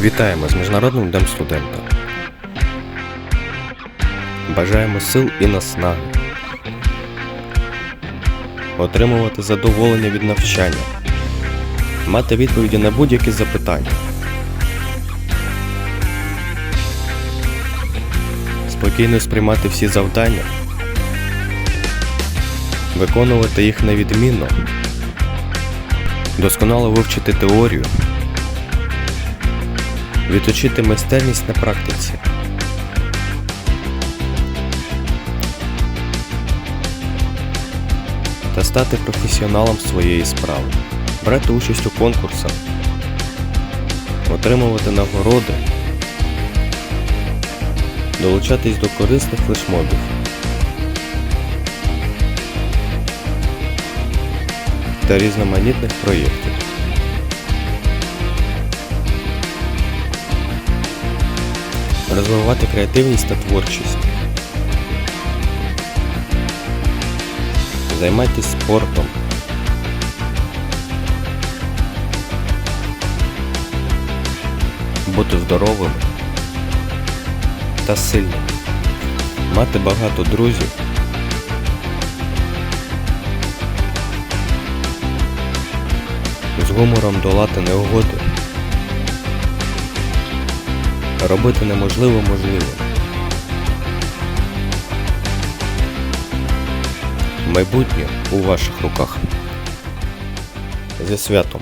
Вітаємо з Міжнародним Днем студента. Бажаємо сил і наснаги. Отримувати задоволення від навчання. Мати відповіді на будь-які запитання. Спокійно сприймати всі завдання. Виконувати їх невідмінно. Досконало вивчити теорію. Відточити майстерність на практиці. Та стати професіоналом своєї справи. Брати участь у конкурсах. Отримувати нагороди. Долучатись до корисних флешмобів. Та різноманітних проєктів. Розвивати креативність та творчість. Займайтесь спортом. Бути здоровим та сильним. Мати багато друзів. З гумором долати неугоди робити неможливо можливим. Майбутнє у ваших руках. Зі святом!